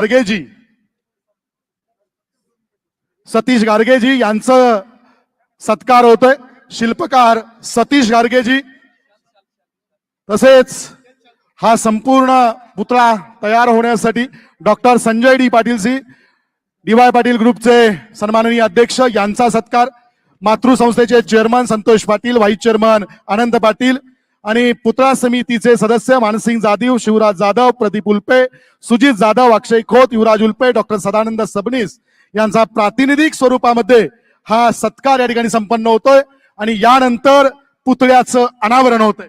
गाडगेजी. सतीश गाडगेजी यांचं सत्कार होतोय. शिल्पकार सतीश गाडगेजी. तसेच हा संपूर्ण पुतळा तयार होण्यासाठी डॉक्टर संजय डी पाटीलजी डी वाय पाटील ग्रुपचे सन्माननीय अध्यक्ष यांचा सत्कार. मातृसंस्थेचे chairman Santosh Patil vice chairman Anand Patil आणि पुतळा समितीचे सदस्य मानसिंग जाधव शिवराज जाधव प्रदीप उल्पे सुजित जाधव अक्षय खोत युवराज उल्पे डॉक्टर सदानंद सबनीस यांचा प्रातिनिधिक स्वरूपामध्ये हा सत्कार या ठिकाणी संपन्न होतोय आणि यानंतर पुतळ्याचं अनावरण होतंय.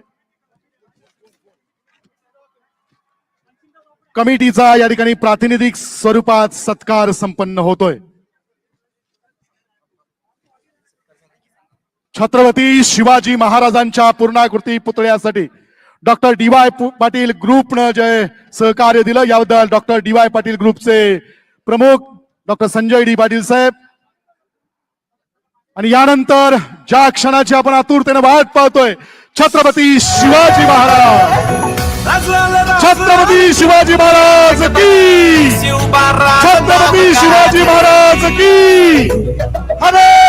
कमिटीचा या ठिकाणी प्रातिनिधिक स्वरूपात सत्कार संपन्न होतोय. छत्रपती शिवाजी महाराजांच्या पूर्णाकृती पुतळ्यासाठी डॉक्टर डी वाय पाटील ग्रुपनं जे सहकार्य दिलं याबद्दल डॉक्टर डी वाय पाटील ग्रुपचे प्रमुख डॉक्टर संजय डी पाटील साहेब. आणि यानंतर ज्या क्षणाची आपण आतुरतेने वाट पाहतोय छत्रपती शिवाजी महाराज. छत्रपती शिवाजी महाराज की. छत्रपती शिवाजी महाराज की. हरे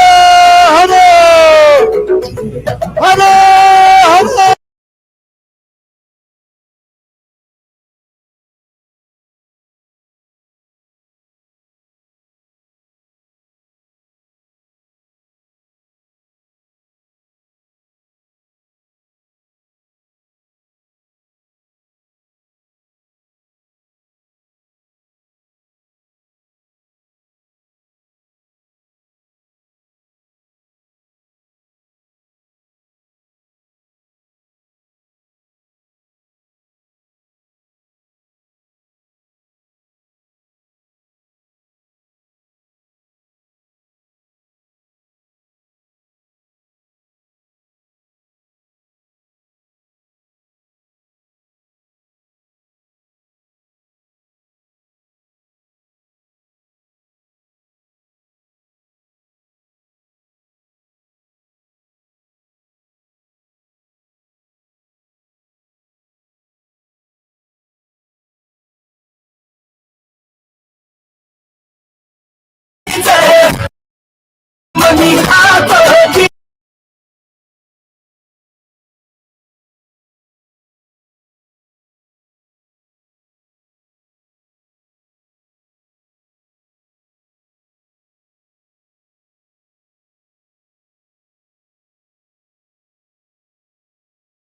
It's